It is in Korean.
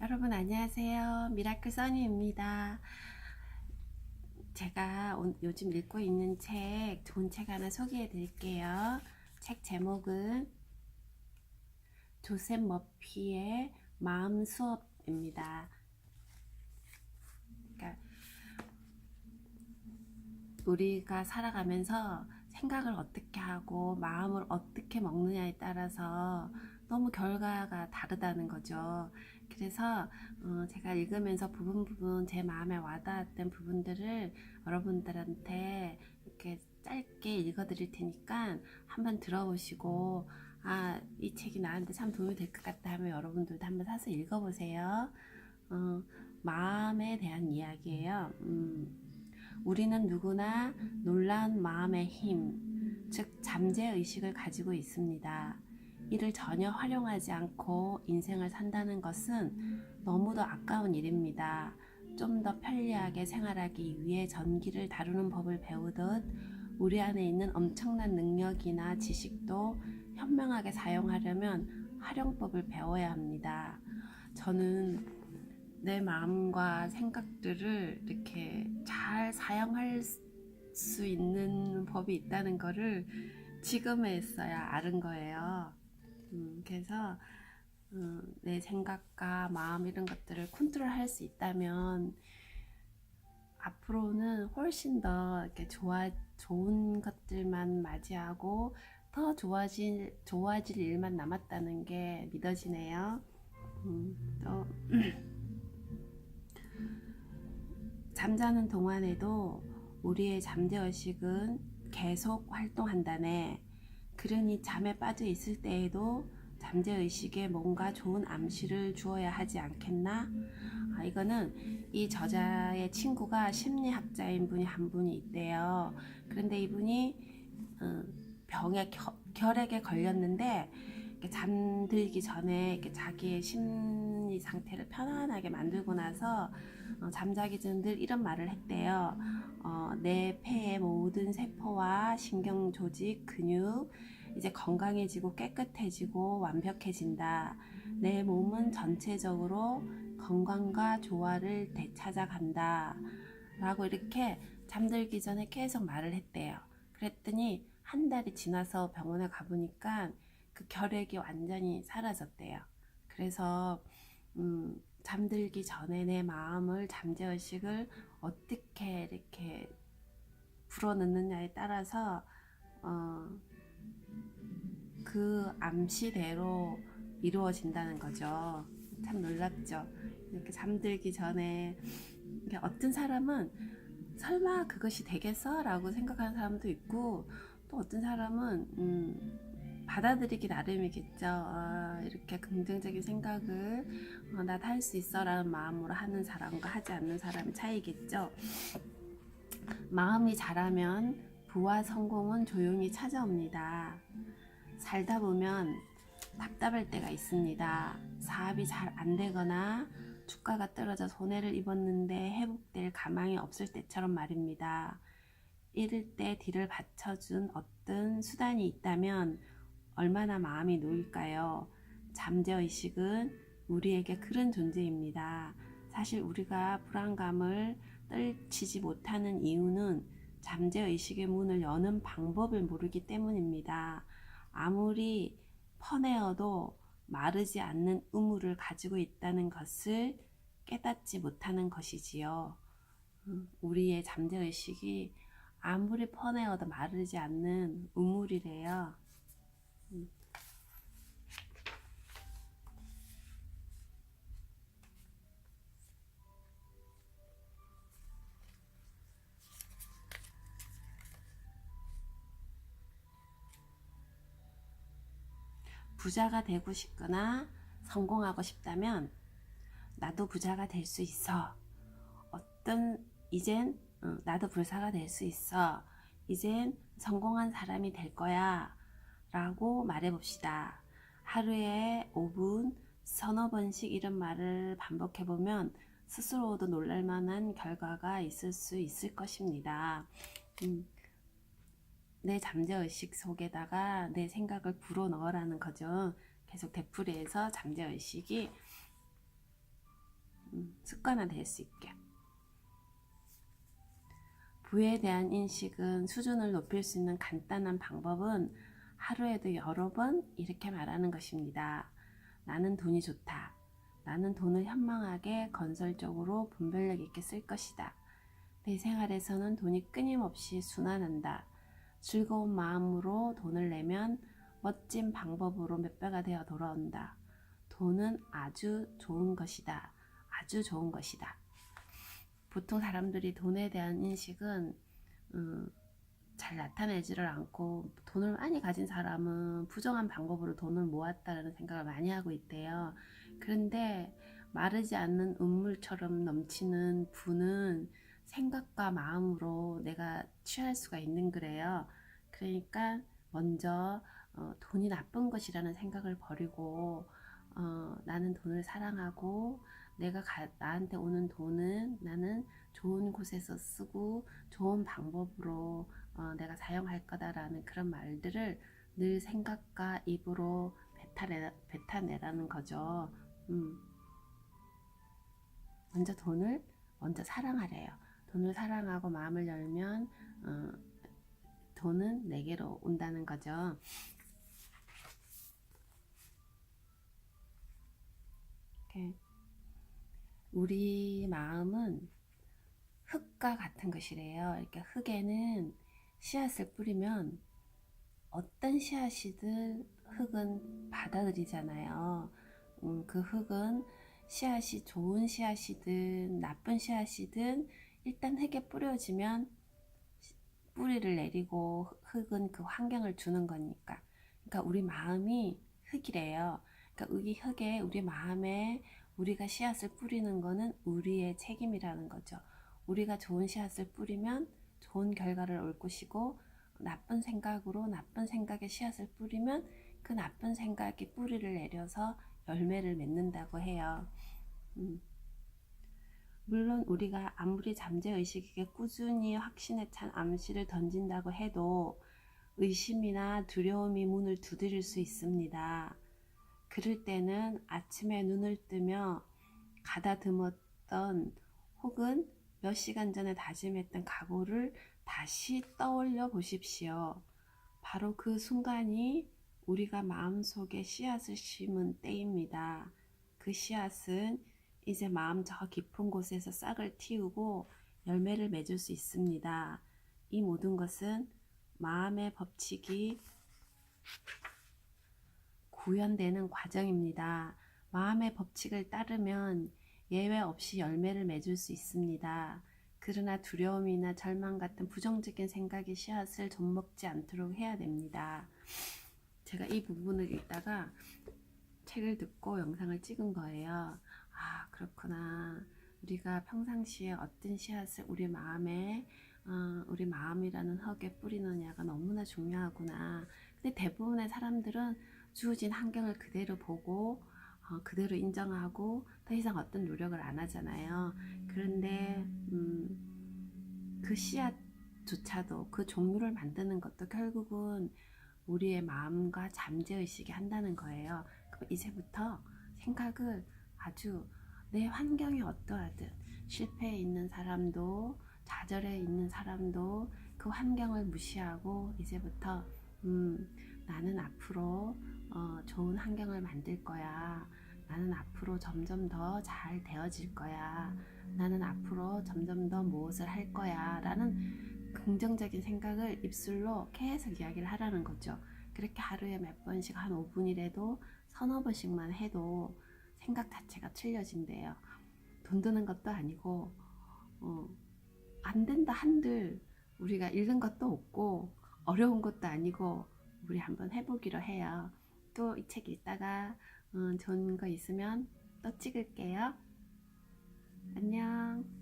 여러분 안녕하세요. 미라클 써니입니다. 제가 오- 요즘 읽고 있는 책, 좋은 책 하나 소개해 드릴게요. 책 제목은 조셉 머피의 마음 수업입니다. 그러니까 우리가 살아가면서 생각을 어떻게 하고 마음을 어떻게 먹느냐에 따라서 너무 결과가 다르다는 거죠. 그래서 어, 제가 읽으면서 부분 부분 제 마음에 와닿았던 부분들을 여러분들한테 이렇게 짧게 읽어드릴 테니까 한번 들어보시고 아, 이 책이 나한테 참 도움이 될 것 같다 하면 여러분들도 한번 사서 읽어보세요. 어, 마음에 대한 이야기예요. 음, 우리는 누구나 놀라운 마음의 힘, 즉 잠재 의식을 가지고 있습니다. 이를 전혀 활용하지 않고 인생을 산다는 것은 너무도 아까운 일입니다. 좀 더 편리하게 생활하기 위해 전기를 다루는 법을 배우듯 우리 안에 있는 엄청난 능력이나 지식도 현명하게 사용하려면 활용법을 배워야 합니다. 저는 내 마음과 생각들을 이렇게 잘 사용할 수 있는 법이 있다는 거를 지금에서야 아는 거예요. 음, 그래서 음, 내 생각과 마음 이런 것들을 컨트롤할 수 있다면 앞으로는 훨씬 더 이렇게 좋아 좋은 것들만 맞이하고 더 좋아질 좋아질 일만 남았다는 게 믿어지네요. 음, 또 잠자는 동안에도 우리의 잠재의식은 계속 활동한다네. 그러니 잠에 빠져 있을 때에도 잠재의식에 뭔가 좋은 암시를 주어야 하지 않겠나? 아, 이거는 이 저자의 친구가 심리학자인 분이 한 분이 있대요. 그런데 이분이 어, 병에 겨, 결핵에 걸렸는데 잠들기 전에 이렇게 자기의 심리 상태를 편안하게 만들고 나서 어, 잠자기 전 늘 이런 말을 했대요. 어, 내 폐의 모든 세포와 신경 조직, 근육 이제 건강해지고 깨끗해지고 완벽해진다. 내 몸은 전체적으로 건강과 조화를 되찾아간다. 라고 이렇게 잠들기 전에 계속 말을 했대요. 그랬더니 한 달이 지나서 병원에 가보니까 그 결핵이 완전히 사라졌대요. 그래서 음, 잠들기 전에 내 마음을 잠재의식을 어떻게 이렇게 불어넣느냐에 따라서 어, 그 암시대로 이루어진다는 거죠. 참 놀랍죠. 이렇게 잠들기 전에 어떤 사람은 설마 그것이 되겠어? 라고 생각하는 사람도 있고 또 어떤 사람은 음, 받아들이기 나름이겠죠. 아, 이렇게 긍정적인 생각을 어, 나도 할 수 있어 라는 마음으로 하는 사람과 하지 않는 사람의 차이겠죠. 마음이 자라면 부와 성공은 조용히 찾아옵니다. 살다 보면 답답할 때가 있습니다. 사업이 잘 안 되거나 주가가 떨어져 손해를 입었는데 회복될 가망이 없을 때처럼 말입니다. 이럴 때 뒤를 받쳐준 어떤 수단이 있다면 얼마나 마음이 놓일까요? 잠재의식은 우리에게 그런 존재입니다. 사실 우리가 불안감을 떨치지 못하는 이유는 잠재의식의 문을 여는 방법을 모르기 때문입니다. 아무리 퍼내어도 마르지 않는 의무를 가지고 있다는 것을 깨닫지 못하는 것이지요. 음, 우리의 잠재의식이 아무리 퍼내어도 마르지 않는 우물이래요. 부자가 되고 싶거나 성공하고 싶다면 나도 부자가 될 수 있어. 어떤 이젠 응, 나도 불사가 될 수 있어. 이젠 성공한 사람이 될 거야. 라고 말해 봅시다. 하루에 5분, 서너 번씩 이런 말을 반복해 보면 스스로도 놀랄 만한 결과가 있을 수 있을 것입니다. 음, 내 잠재의식 속에다가 내 생각을 불어 넣으라는 거죠. 계속 되풀이해서 잠재의식이 습관화될 수 있게. 부에 대한 인식은 수준을 높일 수 있는 간단한 방법은 하루에도 여러 번 이렇게 말하는 것입니다. 나는 돈이 좋다. 나는 돈을 현명하게 건설적으로 분별력 있게 쓸 것이다. 내 생활에서는 돈이 끊임없이 순환한다. 즐거운 마음으로 돈을 내면 멋진 방법으로 몇 배가 되어 돌아온다. 돈은 아주 좋은 것이다. 아주 좋은 것이다. 보통 사람들이 돈에 대한 인식은 음, 잘 나타내지를 않고 돈을 많이 가진 사람은 부정한 방법으로 돈을 모았다는 생각을 많이 하고 있대요. 그런데 마르지 않는 음물처럼 넘치는 부는 생각과 마음으로 내가 취할 수가 있는 거래요. 그러니까 먼저 어, 돈이 나쁜 것이라는 생각을 버리고 어, 나는 돈을 사랑하고 내가 가, 나한테 오는 돈은 나는 좋은 곳에서 쓰고 좋은 방법으로 어, 내가 사용할 거다라는 그런 말들을 늘 생각과 입으로 뱉어내, 뱉어내라는 거죠. 음. 먼저 돈을 먼저 사랑하래요. 돈을 사랑하고 마음을 열면 어, 돈은 내게로 온다는 거죠. 이렇게 우리 마음은 흙과 같은 것이래요. 이렇게 흙에는 씨앗을 뿌리면 어떤 씨앗이든 흙은 받아들이잖아요. 음, 그 흙은 씨앗이 좋은 씨앗이든 나쁜 씨앗이든 일단 흙에 뿌려지면 뿌리를 내리고 흙은 그 환경을 주는 거니까. 그러니까 우리 마음이 흙이래요. 그러니까 이 흙에 우리 마음에 우리가 씨앗을 뿌리는 거는 우리의 책임이라는 거죠. 우리가 좋은 씨앗을 뿌리면 좋은 결과를 올 것이고 나쁜 생각으로 나쁜 생각의 씨앗을 뿌리면 그 나쁜 생각이 뿌리를 내려서 열매를 맺는다고 해요. 음. 물론 우리가 아무리 잠재의식에게 꾸준히 확신에 찬 암시를 던진다고 해도 의심이나 두려움이 문을 두드릴 수 있습니다. 그럴 때는 아침에 눈을 뜨며 가다듬었던 혹은 몇 시간 전에 다짐했던 각오를 다시 떠올려 보십시오. 바로 그 순간이 우리가 마음속에 씨앗을 심은 때입니다. 그 씨앗은 이제 마음 저 깊은 곳에서 싹을 틔우고 열매를 맺을 수 있습니다. 이 모든 것은 마음의 법칙이 구현되는 과정입니다. 마음의 법칙을 따르면 예외 없이 열매를 맺을 수 있습니다. 그러나 두려움이나 절망 같은 부정적인 생각의 씨앗을 좀먹지 않도록 해야 됩니다. 제가 이 부분을 읽다가 책을 듣고 영상을 찍은 거예요. 아, 그렇구나. 우리가 평상시에 어떤 씨앗을 우리 마음에, 어, 우리 마음이라는 흙에 뿌리느냐가 너무나 중요하구나. 근데 대부분의 사람들은 주어진 환경을 그대로 보고, 어, 그대로 인정하고, 더 이상 어떤 노력을 안 하잖아요. 그런데, 음, 그 씨앗조차도 그 종류를 만드는 것도 결국은 우리의 마음과 잠재의식이 한다는 거예요. 그럼 이제부터 생각을 아주 내 환경이 어떠하든 실패에 있는 사람도 좌절에 있는 사람도 그 환경을 무시하고 이제부터 음, 나는 앞으로 어, 좋은 환경을 만들 거야. 나는 앞으로 점점 더 잘 되어질 거야. 나는 앞으로 점점 더 무엇을 할 거야. 라는 긍정적인 생각을 입술로 계속 이야기를 하라는 거죠. 그렇게 하루에 몇 번씩 한 5분이라도 서너 번씩만 해도 생각 자체가 틀려진대요. 돈 드는 것도 아니고, 어, 안 된다 한들 우리가 잃는 것도 없고, 어려운 것도 아니고, 우리 한번 해보기로 해요. 또 이 책 읽다가 음, 좋은 거 있으면 또 찍을게요. 안녕.